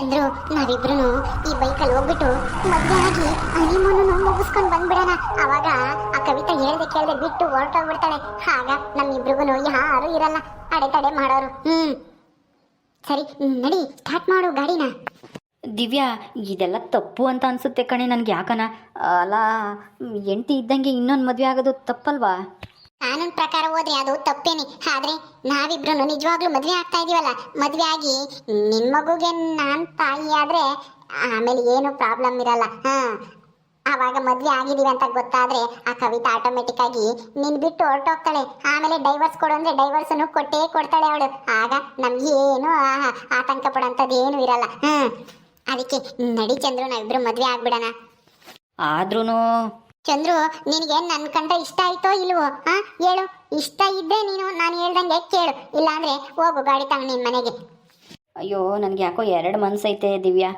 ಅಂದ್ರು ನಾವಿಬ್ರು ಈ ಬೈಕಲ್ಲಿ ಹೋಗ್ಬಿಟ್ಟು ಮದ್ವೆ ಆಗಿ ಹನಿಮೂನು ಮುಗಿಸ್ಕೊಂಡು ಬಂದ್ಬಿಡೋಣ. ಅವಾಗ ಆ ಕವಿತಾ ಹೇಳ್ದೆ ಕೇಳ್ದೆ ಬಿಟ್ಟು ಹೊರಟೋಗ್ಬಿಡ್ತಾಳೆ. ಆಗ ನಮ್ಮಿಬ್ರಿಗೂ ಯಾರು ಇರಲ್ಲ. ಅಡೆತಡೆ ಮಾಡೋರು. ಹ್ಮ್. ಸರಿ ನಡಿ ಸ್ಟಾರ್ಟ್ ಮಾಡು ಗಾಡಿನ. ದಿವ್ಯಾ, ಇದೆಲ್ಲ ತಪ್ಪು ಅಂತ ಅನ್ಸುತ್ತೆ ಕಣೆ ನನಗೆ ಯಾಕನ? ಅಲ್ಲ ಹೆಂಡತಿ ಇದ್ದಂಗೆ ಇನ್ನೊಂದು ಮದುವೆ ಆಗೋದು ತಪ್ಪಲ್ವಾ? ಕಾನೂನು ಪ್ರಕಾರ ಹೋದ್ರೆ ಅದು ತಪ್ಪೇನೆ. ಆದ್ರೆ ನಾವಿಬ್ರು ನಿಜವಾಗ್ಲೂ ಮದ್ವೆ ಆಗ್ತಾ ಇದೀವಲ್ಲ. ಮದ್ವೆ ಆಗಿ ನಿನ್ ಮಗುಗೆ ನಾನ್ ತಾಯಿ ಆದ್ರೆ ಆಮೇಲೆ ಏನು ಪ್ರಾಬ್ಲಮ್ ಇರಲ್ಲ. ಹಾ. ಆವಾಗ ಮದ್ವೆ ಆಗಿದೀವಿ ಅಂತ ಗೊತ್ತಾದ್ರೆ ಆ ಕವಿತಾ ಆಟೋಮೆಟಿಕ್ ಆಗಿ ನಿನ್ ಬಿಟ್ಟು ಹೊರಟೋಗ್ತಾಳೆ. ಆಮೇಲೆ ಡೈವರ್ಸ್ ಕೊಡು ಅಂದ್ರೆ ಡೈವರ್ಸ್ ಕೊಟ್ಟೇ ಕೊಡ್ತಾಳೆ ಅವಳು. ಆಗ ನಮ್ಗೇನು ಆತಂಕ ಪಡೋಂಥದ್ದು ಏನು ಇರಲ್ಲ. ಹ್ಮ್ ಅದಕ್ಕೆ ನಡಿ ಚಂದ್ರು, ನಾವಿಬ್ರು ಮದ್ವೆ ಆಗ್ಬಿಡೋಣ. ಆದ್ರೂ ಚಂದ್ರು, ನಿನಗೆ ನನ್ನ ಕಂಡ ಇಷ್ಟ ಆಯ್ತೋ ಇಲ್ವೋ? ಹಾ ಹೇಳು. ಇಷ್ಟ ಇದ್ದೆ ನೀನು ನಾನು ಹೇಳ್ದಂಗೆ ಕೇಳು. ಇಲ್ಲಾಂದ್ರೆ ಹೋಗು ಗಾಡಿ ತಂಗ ನಿನ್ನ ಮನೆಗೆ. ಅಯ್ಯೋ, ನನಗೆ ಯಾಕೋ ಎರಡು ಮನಸ್ಸೈತೆ ದಿವ್ಯಾ.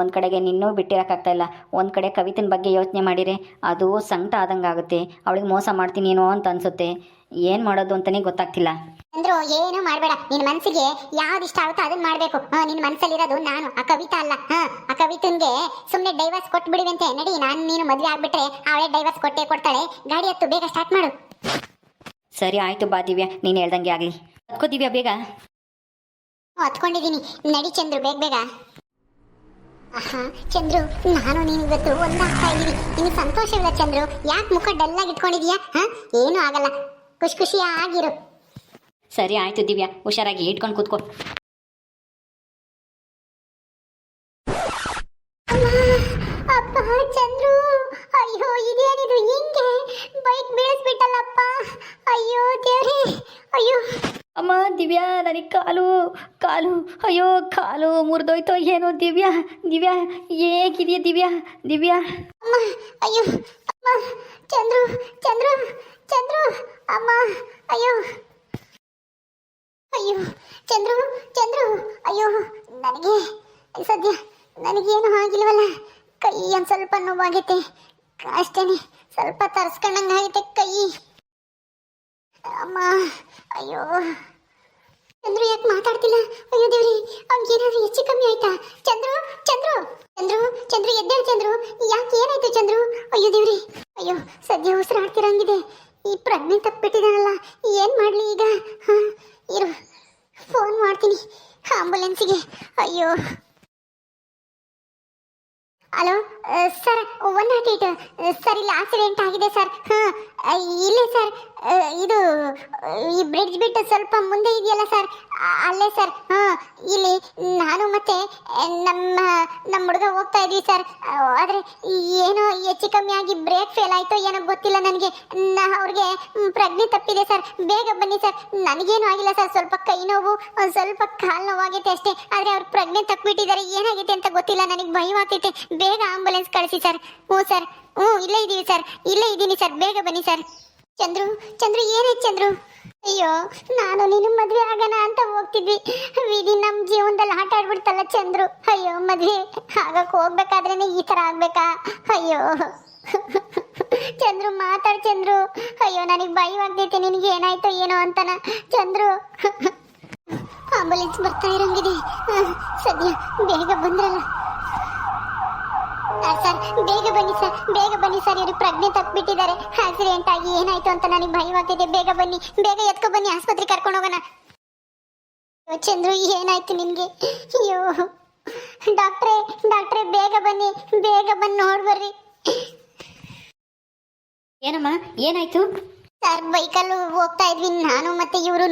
ಒಂದು ಕಡೆಗೆ ನಿನ್ನೂ ಬಿಟ್ಟಿರೋಕ್ಕಾಗ್ತಾ ಇಲ್ಲ. ಒಂದು ಕಡೆ ಕವಿತನ ಬಗ್ಗೆ ಯೋಚನೆ ಮಾಡಿರೆ, ಅದು ಸಂಕಟ ಆದಂಗೆ ಆಗುತ್ತೆ ಅವಳಿಗೆ ಮೋಸ ಮಾಡ್ತೀನೇನೋ ಅಂತ ಅನ್ಸುತ್ತೆ. ಏನು ಮಾಡೋದು ಅಂತಾನೆ ಗೊತ್ತಾಗ್ತಿಲ್ಲ. ಚಂದ್ರು ಏನು ಮಾಡಬೇಡ. ನಿನ್ ಮನ್ಸಿಗೆ ಯಾವ್ದು ಇಷ್ಟ ಆಗುತ್ತೋ ಅದನ್ನ ಮಾಡ್ಬೇಕು. ನಿನ್ ಮನಸಲ್ಲಿರೋದು ನಾನು ಆ ಕವಿತಾ ಅಲ್ಲ. ಹಾ ಆ ಕವಿತನ್ಗೆ ಸುಮ್ಮನೆ ಡೈವರ್ಸ್ ಕೊಟ್ಟು ಅಂತ ನಡಿ ನಾನು ನೀನು ಮದ್ವೆ ಆಗ್ಬಿಟ್ರೆ ಅವಳೇ ಡೈವರ್ಸ್ ಕೊಟ್ಟೇ ಕೊಡ್ತಾಳೆ. ಗಾಡಿ ಹತ್ತು ಬೇಗ ಸ್ಟಾರ್ಟ್ ಮಾಡು. ಸರಿ ಆಯಿತು ಬಾ ದಿವ್ಯಾ. ನೀನು ಹೇಳ್ದಂಗೆ ಆಗಲಿ. ಹತ್ಕೋ ದಿವ್ಯಾ ಬೇಗ. ಹತ್ಕೊಂಡಿದೀನಿ ನಡಿ ಚಂದ್ರು ಬೇಗ ಬೇಗ. ಆಹಾ ಚಂದ್ರು ನಾನು ನೀನು ಇವತ್ತು ಒಂದಾಗ್ತಾ ಇದ್ದೀನಿ. ನಿನಗೆ ಸಂತೋಷವಿಲ್ಲ ಚಂದ್ರು. ಯಾಕೆ ಮುಖ ಡಲ್ಲಾಗಿ ಇಟ್ಕೊಂಡಿದೀಯಾ? ಹಾ ಏನೂ ಆಗಲ್ಲ. ಖುಷಿ ಖುಷಿಯಾಗಿರು. ಸರಿ ಆಯ್ತು ದಿವ್ಯಾ ಹುಷಾರಾಗಿ ಇಟ್ಕೊಂಡು ಕೂತ್ಕೋ. ಅಪ್ಪ ಚಂದ್ರು ಅಯ್ಯೋ ಇದೇನಿದು ಹಿಂಗೆ? ಬೈಕ್ ಬೀಳಿಸ್ಬಿಟ್ಟಲ್ಲಪ್ಪ. ಅಯ್ಯೋ ದೇವ್ರೇ ಅಯ್ಯೋ. ಅಮ್ಮ ದಿವ್ಯಾ ನನಗೆ ಕಾಲು ಕಾಲು ಅಯ್ಯೋ ಕಾಲು ಮುರಿದೋಯ್ತು ಏನೋ ದಿವ್ಯಾ. ದಿವ್ಯಾ ಹೇಗಿದೆಯಾ ದಿವ್ಯಾ ದಿವ್ಯಾ? ಅಮ್ಮ ಅಯ್ಯೋ ಚಂದ್ರು ಚಂದ್ರು ಚಂದ್ರು, ಅಮ್ಮ, ಅಯ್ಯೋ. ಅಯ್ಯೋ, ಚಂದ್ರು ಚಂದ್ರು, ಅಯ್ಯೋ, ನನಗೆ ಸದ್ಯ ನನಗೇನು ಆಗಿಲ್ವಲ್ಲ. ಕೈ ಒಂದು ಸ್ವಲ್ಪ ನೋವಾಗೈತೆ. ಅಷ್ಟೇನೆ, ಸ್ವಲ್ಪ ತರ್ಸ್ಕೊಂಡಂಗಾಗೈತೆ ಕೈ. ಅಮ್ಮ, ಅಯ್ಯೋ. ಚಂದ್ರು ಯಾಕೆ ಮಾತಾಡ್ತಿಲ್ಲ? ಅಯ್ಯೋ ದೇವ್ರಿ ಅವ್ನಿಗೆ ಏನಾದ್ರು ಹೆಚ್ಚು ಕಮ್ಮಿ ಆಯ್ತಾ? ಚಂದ್ರು, ಎದ್ದೇಳು ಚಂದ್ರು. ಯಾಕೆ ಏನಾಯ್ತು ಚಂದ್ರು? ಅಯ್ಯೋ ದೇವ್ರಿ, ಅಯ್ಯೋ, ಸದ್ಯ ಉಸಿರಾಡ್ತಿರಂಗಿದೆ ಈ ಪ್ರಜ್ಞೆ ತಪ್ಪಿಟ್ಟಿದಾನಲ್ಲ ಏನ್ ಮಾಡ್ಲಿ ಈಗ? ಇರು ಫೋನ್ ಮಾಡ್ತೀನಿ ಆಂಬುಲೆನ್ಸಿಗೆ ಅಯ್ಯೋ. Hello sir one nought eight sir ಇಲ್ಲಿ ಆಕ್ಸಿಡೆಂಟ್ ಆಗಿದೆ ಸರ್ ಹಾಂ, ಇಲ್ಲೇ ಸರ್ ಇದು, ಈ ಬ್ರಿಡ್ಜ್ ಬಿಟ್ಟು ಸ್ವಲ್ಪ ಮುಂದೆ ಇದೆಯಲ್ಲ ಸರ್ ಅಲ್ಲೇ ಸರ್ ಹಾಂ, ಇಲ್ಲಿ ನಾನು ಮತ್ತೆ ನಮ್ಮ ನಮ್ಮ ಹುಡುಗ ಹೋಗ್ತಾ ಇದ್ವಿ ಸರ್ ಆದರೆ ಏನೋ ಹೆಚ್ಚು ಕಮ್ಮಿ ಆಗಿ ಬ್ರೇಕ್ ಫೇಲ್ ಆಯಿತು ಏನೋ ಗೊತ್ತಿಲ್ಲ ನನಗೆ. ಅವ್ರಿಗೆ ಪ್ರಜ್ಞೆ ತಪ್ಪಿದೆ ಸರ್ ಬೇಗ ಬನ್ನಿ ಸರ್ ನನಗೇನು ಆಗಿಲ್ಲ ಸರ್ ಸ್ವಲ್ಪ ಕೈ ನೋವು ಸ್ವಲ್ಪ ಕಾಲು ನೋವಾಗೈತೆ ಅಷ್ಟೇ. ಆದರೆ ಅವ್ರು ಪ್ರಜ್ಞೆ ತಪ್ಪಿಬಿಟ್ಟಿದ್ದಾರೆ ಏನಾಗಿದೆ ಅಂತ ಗೊತ್ತಿಲ್ಲ. ನನಗೆ ಭಯವಾಗ್ತೈತೆ. ಬೇಗ ಆಂಬುಲೆನ್ಸ್ ಕಳಿಸಿ ಸರ್ ಹ್ಞೂ ಸರ್ ಹ್ಞೂ, ಇಲ್ಲೇ ಇದ್ದೀವಿ ಸರ್ ಇಲ್ಲೇ ಇದ್ದೀನಿ ಸರ್ ಬೇಗ ಬನ್ನಿ ಸರ್ ಚಂದ್ರು ಚಂದ್ರು, ಏನೇ ಚಂದ್ರು? ಅಯ್ಯೋ, ನಾನು ನೀನು ಮದುವೆ ಆಗೋಣ ಅಂತ ಹೋಗ್ತಿದ್ವಿ. ವಿಧಿ ನಮ್ಮ ಜೀವನದಲ್ಲಿ ಆಟ ಆಡ್ಬಿಡ್ತಲ್ಲ ಚಂದ್ರು. ಅಯ್ಯೋ, ಮದ್ವೆ ಆಗಕ್ಕೆ ಹೋಗ್ಬೇಕಾದ್ರೇನೆ ಈ ಥರ ಆಗ್ಬೇಕಾ? ಅಯ್ಯೋ. ಚಂದ್ರು, ಮಾತಾಡ್ ಚಂದ್ರು. ಅಯ್ಯೋ, ನನಗೆ ಭಯವಾಗ್ತೈತೆ ನಿನಗೆ ಏನಾಯ್ತೋ ಏನೋ ಅಂತನ. ಚಂದ್ರು. ಆಂಬುಲೆನ್ಸ್ ಬರ್ತಾ ಇರಂಗಿದೆ. ಸದ್ಯ ಬೇಗ ಬಂದ್ರಲ್ಲ. ಸರ್, ಬೇಗ ಬನ್ನಿ, ಸರ್. ಬೇಗ ಬನ್ನಿ, ಸರ್. ಇವರು ಪ್ರಜ್ಞೆ ತಪ್ಪಿಬಿಟ್ಟಿದ್ದಾರೆ. ಆಕ್ಸಿಡೆಂಟ್ ಆಗಿ ಏನಾಯ್ತು ಅಂತ ನನಗೆ ಭಯವಾಗ್ತಿದೆ ಬೇಗ ಬನ್ನಿ. ಬೇಗ ಎತ್ಕೊ ಬನ್ನಿ. ಆಸ್ಪತ್ರೆಗೆ ಕರ್ಕೊಂಡು ಹೋಗೋಣ. ಚಂದ್ರು, ಏನಾಯ್ತು ನಿನ್ಗೆ? ಅಯ್ಯೋ. ಡಾಕ್ಟ್ರೇ ಡಾಕ್ಟ್ರೇ, ಬೇಗ ಬನ್ನಿ. ಬೇಗ ಬಂದು ನೋಡ್ಬರ್ರಿ ಏನಮ್ಮ? ಏನಾಯ್ತು? ಸರ್ ಬೈಕಲ್ಲಿ ಹೋಗ್ತಾ ಇದ್ವಿ ನಾನು ಮತ್ತೆ ಇವರು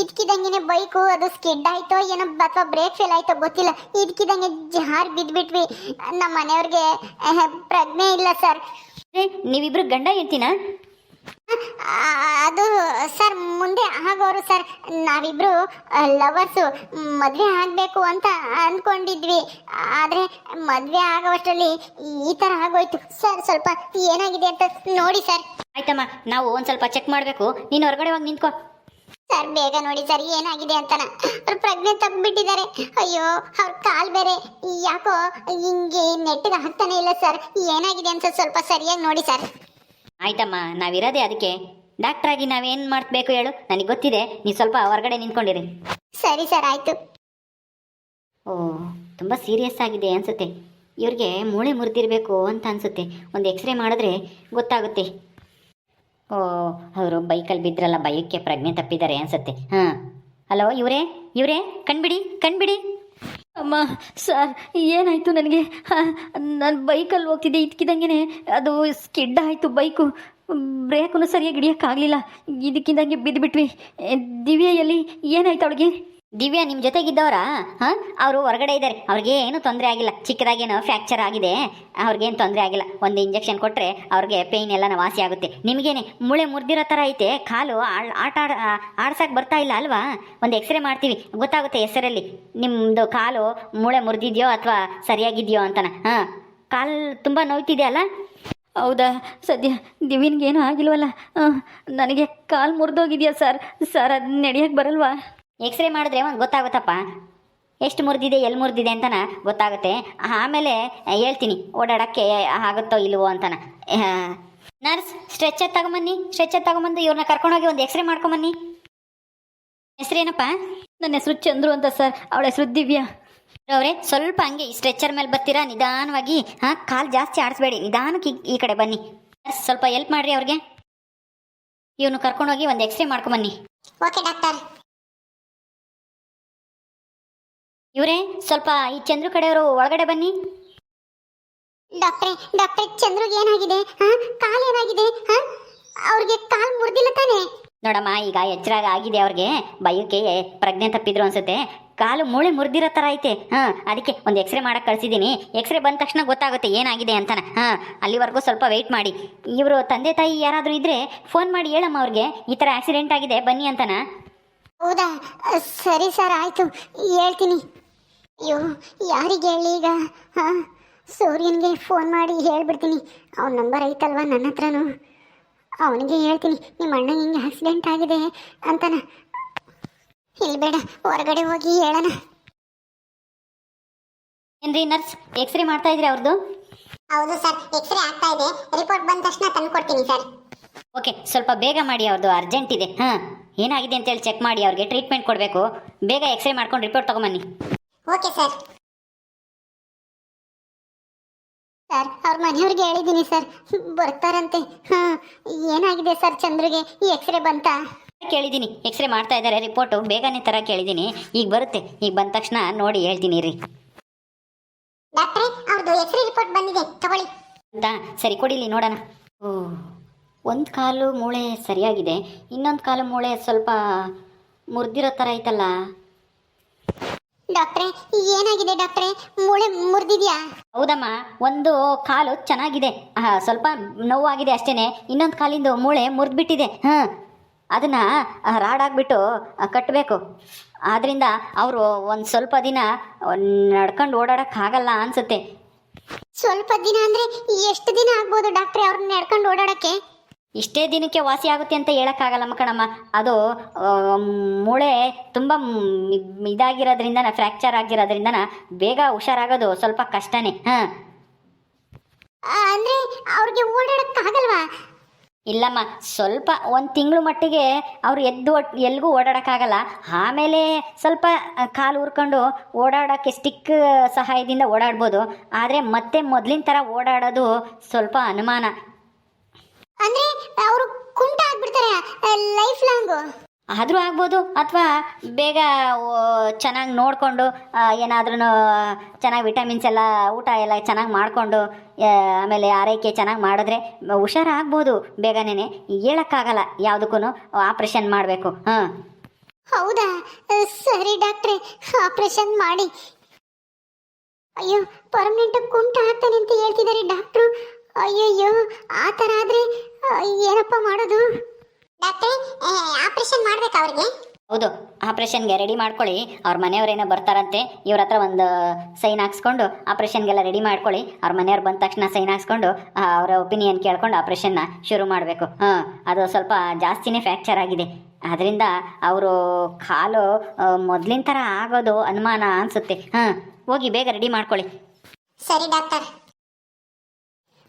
ಇದ್ಕಿದಂಗೆನೆ ಬೈಕು ಅದು ಸ್ಕಿಡ್ ಆಯ್ತೋ ಏನೋ ಅಥವಾ ಬ್ರೇಕ್ ಫೇಲ್ ಆಯ್ತೋ ಗೊತ್ತಿಲ್ಲ. ಇದ್ಕಿದಂಗೆ ಜಾರ್ ಬಿದ್ಬಿಟ್ವಿ. ನಮ್ಮ ಮನೆಯವ್ರಿಗೆ ಪ್ರಜ್ಞೆ ಇಲ್ಲ ಸರ್. ನೀವಿಬ್ರು ಗಂಡ ಸರ್ ಆಗೋರು ಸರ್ ನಾವಿಬ್ರು ಲವರ್ಸು ಮದುವೆ ಆಗಬೇಕು ಅಂತ ಅಂದ್ಕೊಂಡಿದ್ವಿ ಆದರೆ ಮದುವೆ ಆಗೋಷ್ಟರಲ್ಲಿ ಈ ಥರ ಆಗೋಯ್ತು. ಸರ್ ಸ್ವಲ್ಪ ಏನಾಗಿದೆ ಅಂತ ನೋಡಿ ಸರ್. ಆಯ್ತಮ್ಮ ನಾವು ಒಂದು ಸ್ವಲ್ಪ ಚೆಕ್ ಮಾಡಬೇಕು. ನೀನು ಹೊರಗಡೆ ಹೋಗಿ ನಿಂತ್ಕೋ. ಸರ್ ಬೇಗ ನೋಡಿ ಸರ್ ಏನಾಗಿದೆ ಅಂತನ ಅವ್ರು ಪ್ರಜ್ಞೆ ತಗ್ಬಿಟ್ಟಿದ್ದಾರೆ ಅಯ್ಯೋ ಅವ್ರ ಕಾಲ್ ಬೇರೆ. ಯಾಕೋ ಹಿಂಗೆ ನೆಟ್ಟಿಗೆ ಹಾಕ್ತಾನೆ ಇಲ್ಲ ಸರ್. ಏನಾಗಿದೆ ಅಂತ ಸ್ವಲ್ಪ ಸರಿಯಾಗಿ ನೋಡಿ ಸರ್. ಆಯ್ತಮ್ಮ ನಾವಿರೋದೇ ಅದಕ್ಕೆ. ಡಾಕ್ಟ್ರಾಗಿ ನಾವೇನ್ ಮಾಡಬೇಕು ಹೇಳು? ನನಗೆ ಗೊತ್ತಿದೆ. ನೀವು ಸ್ವಲ್ಪ ಹೊರಗಡೆ ನಿಂತ್ಕೊಂಡಿರಿ. ಸರಿ ಸರ್ ಆಯ್ತು. ಓ ತುಂಬಾ ಸೀರಿಯಸ್ ಆಗಿದೆ ಅನ್ಸುತ್ತೆ. ಇವ್ರಿಗೆ ಮೂಳೆ ಮುರಿದಿರಬೇಕು ಅಂತ ಅನ್ಸುತ್ತೆ. ಒಂದು ಎಕ್ಸ್ರೇ ಮಾಡಿದ್ರೆ ಗೊತ್ತಾಗುತ್ತೆ. ಓ ಅವರು ಬೈಕಲ್ಲಿ ಬಿದ್ರಲ್ಲ ಬೈಕ್ಗೆ ಪ್ರಜ್ಞೆ ತಪ್ಪಿದ್ದಾರೆ ಅನ್ಸುತ್ತೆ. ಹಾ. ಹಲೋ ಇವರೇ? ಇವರೇ? ಕಣ್ಬಿಡಿ ಕಣ್ಬಿಡಿ. ಅಮ್ಮ ಸರ್ ಏನಾಯ್ತು ನನಗೆ? ನಾನು ಬೈಕಲ್ಲಿ ಹೋಗ್ತಿದ್ದೆ ಇದ್ಕಿದಂಗೆ ಅದು ಸ್ಕಿಡ್ ಆಯಿತು ಬೈಕು. ಬ್ರೇಕನ್ನು ಸರಿಯಾಗಿ ಹಿಡಿಯೋಕ್ಕಾಗಲಿಲ್ಲ. ಇದಕ್ಕಿಂದಾಗಿ ಬಿದ್ದುಬಿಟ್ವಿ ಬಿಟ್ವಿ ಎಲ್ಲಿ ಏನಾಯ್ತು ಅವಳಿಗೆ? ದಿವ್ಯಾ ನಿಮ್ಮ ಜೊತೆಗಿದ್ದವರಾ? ಹಾಂ? ಅವರು ಹೊರಗಡೆ ಇದ್ದಾರೆ. ಅವ್ರಿಗೆ ಏನು ತೊಂದರೆ ಆಗಿಲ್ಲ. ಚಿಕ್ಕದಾಗೇನೋ ಫ್ಯಾಕ್ಚರ್ ಆಗಿದೆ. ಅವ್ರಿಗೇನು ತೊಂದರೆ ಆಗಿಲ್ಲ. ಒಂದು ಇಂಜೆಕ್ಷನ್ ಕೊಟ್ಟರೆ ಅವ್ರಿಗೆ ಪೇಯ್ನ್ ಎಲ್ಲ ವಾಸಿ ಆಗುತ್ತೆ. ನಿಮಗೇನೆ ಮೂಳೆ ಮುರಿದಿರೋ ಥರ ಐತೆ. ಕಾಲು ಆಟ ಆಡ ಆಡ್ಸಕ್ಕೆ ಬರ್ತಾ ಇಲ್ಲ ಅಲ್ವಾ? ಒಂದು ಎಕ್ಸ್ರೇ ಮಾಡ್ತೀವಿ. ಗೊತ್ತಾಗುತ್ತೆ ಹೆಸರಲ್ಲಿ. ನಿಮ್ಮದು ಕಾಲು ಮೂಳೆ ಮುರಿದಿದೆಯೋ ಅಥವಾ ಸರಿಯಾಗಿದೆಯೋ ಅಂತನ. ಹಾಂ? ಕಾಲು ತುಂಬ ನೋಯ್ತಿದೆ ಅಲ್ಲ? ಹೌದಾ? ಸದ್ಯ ದಿವ್ಯನ್ಗೇನು ಆಗಿಲ್ವಲ್ಲ? ನನಗೆ ಕಾಲು ಮುರಿದೋಗಿದೆಯಾ ಸರ್? ಸರ್ ಅದು ನಡೆಯಕ್ಕೆ ಬರಲ್ವಾ? ಎಕ್ಸ್ರೇ ಮಾಡಿದ್ರೆ ಒಂದು ಗೊತ್ತಾಗುತ್ತಪ್ಪ. ಎಷ್ಟು ಮುರಿದಿದೆ ಎಲ್ಲಿ ಮುರಿದಿದೆ ಅಂತನ ಗೊತ್ತಾಗುತ್ತೆ. ಆಮೇಲೆ ಹೇಳ್ತೀನಿ ಓಡಾಡೋಕ್ಕೆ ಆಗುತ್ತೋ ಇಲ್ವೋ ಅಂತನ. Nurse stretcher ತಗೊಂಬನ್ನಿ. ಸ್ಟ್ರೆಚ್ಚರ್ ತಗೊಂಬಂದು ಇವ್ರನ್ನ ಕರ್ಕೊಂಡೋಗಿ ಒಂದು ಎಕ್ಸ್ರೇ ಮಾಡ್ಕೊಂಬನ್ನಿ. ಹೆಸ್ರೇನಪ್ಪ? ನನ್ನ ಹೆಸರು ಚಂದ್ರು ಅಂತ ಸರ್. ಅವಳ ಹೆಸರು ದಿವ್ಯಾ. ಅವರೇ ಸ್ವಲ್ಪ ಹಂಗೆ ಈ ಸ್ಟ್ರೆಚರ್ ಮೇಲೆ ಬರ್ತೀರಾ? ನಿಧಾನವಾಗಿ ಹಾಂ ಕಾಲು ಜಾಸ್ತಿ ಆಡಿಸ್ಬೇಡಿ. ನಿಧಾನಕ್ಕೆ ಈ- ಕಡೆ ಬನ್ನಿ. ಸ್ವಲ್ಪ ಹೆಲ್ಪ್ ಮಾಡ್ರಿ ಅವ್ರಿಗೆ. ಇವನು ಕರ್ಕೊಂಡೋಗಿ ಒಂದು ಎಕ್ಸ್ರೇ ಮಾಡ್ಕೊಂಬನ್ನಿ ಓಕೆ ಡಾಕ್ಟರ್ ಇವರೇ ಸ್ವಲ್ಪ ಈ ಚಂದ್ರು ಕಡೆಯವರು ಒಳಗಡೆ ಬನ್ನಿ. ಡಾಕ್ಟ್ರೆ ಡಾಕ್ಟರ್ ಚಂದ್ರಿಗೆ ಏನಾಗಿದೆ? ಕಾಲ್ ಏನಾಗಿದೆ? ಅವ್ರಿಗೆ ಕಾಲು ಮುರಿದಿಲ್ಲ ತಾನೆ? ನೋಡಮ್ಮ ಈಗ ಎಚ್ಚರಾಗ ಆಗಿದೆ ಅವ್ರಿಗೆ. ಬೈಯಕ್ಕೆ ಪ್ರಜ್ಞೆ ತಪ್ಪಿದ್ರು ಅನ್ಸುತ್ತೆ. ಕಾಲು ಮೂಳೆ ಮುರಿದಿರೋ ಥರ ಐತೆ. ಹಾಂ, ಅದಕ್ಕೆ ಒಂದು ಎಕ್ಸ್ರೇ ಮಾಡಕ್ಕೆ ಕಳಿಸಿದ್ದೀನಿ ಎಕ್ಸ್ರೇ ಬಂದ ತಕ್ಷಣ ಗೊತ್ತಾಗುತ್ತೆ ಏನಾಗಿದೆ ಅಂತಾನೆ. ಹಾಂ, ಅಲ್ಲಿವರೆಗೂ ಸ್ವಲ್ಪ ವೆಯ್ಟ್ ಮಾಡಿ. ಇವರು ತಂದೆ ತಾಯಿ ಯಾರಾದರೂ ಇದ್ದರೆ ಫೋನ್ ಮಾಡಿ ಹೇಳಮ್ಮ ಅವ್ರಿಗೆ. ಈ ಥರ ಆಕ್ಸಿಡೆಂಟ್ ಆಗಿದೆ, ಬನ್ನಿ ಅಂತಾನ. ಹೌದಾ? ಸರಿ ಸರ್, ಆಯಿತು. ಹೇಳ್ತೀನಿ. ಅಯ್ಯೋ, ಯಾರಿಗೆ ಹೇಳಿ ಈಗ? ಹಾಂ, ಸೂರ್ಯನಿಗೆ ಫೋನ್ ಮಾಡಿ ಹೇಳ್ಬಿಡ್ತೀನಿ. ಅವ್ನ ನಂಬರ್ ಐತಲ್ವಾ ನನ್ನ ಹತ್ರನೂ? ಅವನಿಗೆ ಹೇಳ್ತೀನಿ, ನಿಮ್ಮ ಅಣ್ಣನಿಗೆ ಆಕ್ಸಿಡೆಂಟ್ ಆಗಿದೆ ಅಂತಾನ. ಇಲ್ಲಿ ಬೇಡ ಹೊರಗಡೆ ಹೋಗಿ ಹೇಳೋಣ. ಏನ್ರಿ ನರ್ಸ್ ಎಕ್ಸ್ರೇ ಮಾಡ್ತಾ ಇದ್ರಿ ಅವ್ರದ್ದು ಹೌದು ಸರ್ ಎಕ್ಸ್ರೇ ಆಗ್ತಾ ಇದೆ. ರಿಪೋರ್ಟ್ ಬಂದ ತಕ್ಷಣ ತಂದು ಕೊಡ್ತೀನಿ ಸರ್. ಓಕೆ ಸ್ವಲ್ಪ ಬೇಗ ಮಾಡಿ ಅವ್ರದ್ದು ಅರ್ಜೆಂಟ್ ಇದೆ. ಹಾಂ ಏನಾಗಿದೆ ಅಂತ ಹೇಳಿ ಚೆಕ್ ಮಾಡಿ ಅವ್ರಿಗೆ ಟ್ರೀಟ್ಮೆಂಟ್ ಕೊಡಬೇಕು. ಬೇಗ ಎಕ್ಸ್ರೇ ಮಾಡ್ಕೊಂಡು ರಿಪೋರ್ಟ್ ತೊಗೊಂಬನ್ನಿ. Okay sir. ಸರ್ ಅವ್ರ ಮನೆಯವ್ರಿಗೆ ಹೇಳಿದ್ದೀನಿ ಸರ್. ಬರ್ತಾರಂತೆ. ಹಾಂ ಏನಾಗಿದೆ ಸರ್ ಚಂದ್ರಿಗೆ? ಈ ಎಕ್ಸ್ರೇ ಬಂತಾ? ಕೇಳಿದ್ದೀನಿ. ಎಕ್ಸ್ರೇ ಮಾಡ್ತಾ ಇದ್ದಾರೆ ರಿಪೋರ್ಟು ಬೇಗನೆ ತರ ಕೇಳಿದ್ದೀನಿ. ಈಗ ಬರುತ್ತೆ. ಈಗ ಬಂದ ತಕ್ಷಣ ನೋಡಿ ಹೇಳ್ತೀನಿ ರೀ. ಡಾಕ್ಟ್ರೆ ಅವ್ರದ್ದು ಎಕ್ಸ್ರೇ ರಿಪೋರ್ಟ್ ಬಂದಿದೆ. ತಗೊಳ್ಳಿ. ಅಂತ ಸರಿ ಕೊಡಿಲಿ ನೋಡೋಣ. ಓ ಒಂದು ಕಾಲು ಮೂಳೆ ಸರಿಯಾಗಿದೆ. ಇನ್ನೊಂದು ಕಾಲು ಮೂಳೆ ಸ್ವಲ್ಪ ಮುರಿದಿರೋ ಥರ ಐತಲ್ಲ. ಡಾಕ್ಟ್ರೆ ಏನಾಗಿದೆ ಡಾಕ್ಟ್ರೆ? ಮೂಳೆ ಮುರಿದಿದ್ಯಾ? ಹೌದಮ್ಮ ಒಂದು ಕಾಲು ಚೆನ್ನಾಗಿದೆ. ಸ್ವಲ್ಪ ನೋವಾಗಿದೆ ಅಷ್ಟೇನೆ. ಇನ್ನೊಂದು ಕಾಲಿಂದು ಮೂಳೆ ಮುರಿದ್ಬಿಟ್ಟಿದೆ. ಹಾಂ ಅದನ್ನು ರಾಡಾಗ್ಬಿಟ್ಟು ಕಟ್ಟಬೇಕು ಆದ್ದರಿಂದ ಅವರು ಒಂದು ಸ್ವಲ್ಪ ದಿನ ನಡ್ಕೊಂಡು ಓಡಾಡೋಕ್ಕಾಗಲ್ಲ ಅನಿಸುತ್ತೆ. ಸ್ವಲ್ಪ ದಿನ ಅಂದರೆ ಎಷ್ಟು ದಿನ ಆಗ್ಬೋದು ಡಾಕ್ಟ್ರೆ ಅವ್ರನ್ನ ನಡ್ಕೊಂಡು ಓಡಾಡೋಕ್ಕೆ? ಇಷ್ಟೇ ದಿನಕ್ಕೆ ವಾಸಿ ಆಗುತ್ತೆ ಅಂತ ಹೇಳೋಕ್ಕಾಗಲ್ಲ ಮಕ್ಕಣಮ್ಮ ಅದು ಮೂಳೆ ತುಂಬ ಇದಾಗಿರೋದ್ರಿಂದ ಫ್ರ್ಯಾಕ್ಚರ್ ಆಗಿರೋದ್ರಿಂದ ಬೇಗ ಹುಷಾರಾಗೋದು ಸ್ವಲ್ಪ ಕಷ್ಟನೇ. ಹಾಂ. ಅಂದರೆ ಅಂದ್ರೆ ಅವ್ರಿಗೆ ಓಡಾಡಕ್ಕಾಗಲ್ವಾ? ಇಲ್ಲಮ್ಮ ಸ್ವಲ್ಪ ಒಂದು ತಿಂಗಳು ಮಟ್ಟಿಗೆ ಅವ್ರು ಎದ್ದು ಒಟ್ ಎಲ್ಗೂ ಓಡಾಡೋಕ್ಕಾಗಲ್ಲ. ಆಮೇಲೆ ಸ್ವಲ್ಪ ಕಾಲು ಉರ್ಕೊಂಡು ಓಡಾಡೋಕ್ಕೆ ಸ್ಟಿಕ್ ಸಹಾಯದಿಂದ ಓಡಾಡ್ಬೋದು. ಆದರೆ ಮತ್ತೆ ಮೊದಲಿನ ಥರ ಓಡಾಡೋದು ಸ್ವಲ್ಪ ಅನುಮಾನ. ಅಂದರೆ ಅವರು ಕುಂಟ ಆಗ್ಬಿಡ್ತಾರೆ ಲೈಫ್ ಲಾಂಗ್ ಆದರೂ ಆಗ್ಬೋದು ಅಥವಾ ಬೇಗ ಚೆನ್ನಾಗಿ ನೋಡಿಕೊಂಡು ಏನಾದ್ರೂ ಚೆನ್ನಾಗಿ ವಿಟಮಿನ್ಸ್ ಎಲ್ಲ ಊಟ ಎಲ್ಲ ಚೆನ್ನಾಗಿ ಮಾಡಿಕೊಂಡು ಆಮೇಲೆ ಆರೈಕೆ ಚೆನ್ನಾಗಿ ಮಾಡಿದ್ರೆ ಹುಷಾರಾಗ್ಬೋದು. ಬೇಗನೆ ಹೇಳೋಕ್ಕಾಗಲ್ಲ ಯಾವುದಕ್ಕೂ ಆಪ್ರೇಷನ್ ಮಾಡಬೇಕು. ಹಾಂ. ಹೌದಾ? ಸರಿ ಡಾಕ್ಟ್ರೆ ಆಪರೇಷನ್ ಮಾಡಿ. ಅಯ್ಯೋ ಪರ್ಮನೆಂಟ್ ಕುಂಟ ಆಗ್ತಾನೆ ಅಂತ ಹೇಳ್ತಿದ್ದಾರೆ ಡಾಕ್ಟ್ರು. ಅಯ್ಯಯ್ಯೋ ಆ ಥರ ಆದರೆ ಏನಪ್ಪ ಮಾಡೋದು? ಡಾಕ್ಟ್ರೆ ಆಪರೇಷನ್ ಮಾಡ್ಬೇಕಾ ಅವ್ರಿಗೆ. ಹೌದು, ಆಪ್ರೇಷನ್ಗೆ ರೆಡಿ ಮಾಡ್ಕೊಳ್ಳಿ. ಅವ್ರ ಮನೆಯವ್ರೇನೋ ಬರ್ತಾರಂತೆ, ಇವ್ರ ಹತ್ರ ಒಂದು ಸೈನ್ ಹಾಕ್ಸ್ಕೊಂಡು ಆಪ್ರೇಷನ್ಗೆಲ್ಲ ರೆಡಿ ಮಾಡ್ಕೊಳ್ಳಿ. ಅವ್ರ ಮನೆಯವ್ರು ಬಂದ ತಕ್ಷಣ ಸೈನ್ ಹಾಕ್ಸ್ಕೊಂಡು ಅವರ ಒಪಿನಿಯನ್ ಕೇಳ್ಕೊಂಡು ಆಪ್ರೇಷನ್ನ ಶುರು ಮಾಡಬೇಕು. ಹಾಂ, ಅದು ಸ್ವಲ್ಪ ಜಾಸ್ತಿನೇ ಫ್ರ್ಯಾಕ್ಚರ್ ಆಗಿದೆ. ಅದರಿಂದ ಅವರು ಕಾಲು ಮೊದಲಿನ ಥರ ಆಗೋದು ಅನುಮಾನ ಅನಿಸುತ್ತೆ. ಹಾಂ, ಹೋಗಿ ಬೇಗ ರೆಡಿ ಮಾಡ್ಕೊಳ್ಳಿ. ಸರಿ ಡಾಕ್ಟರ್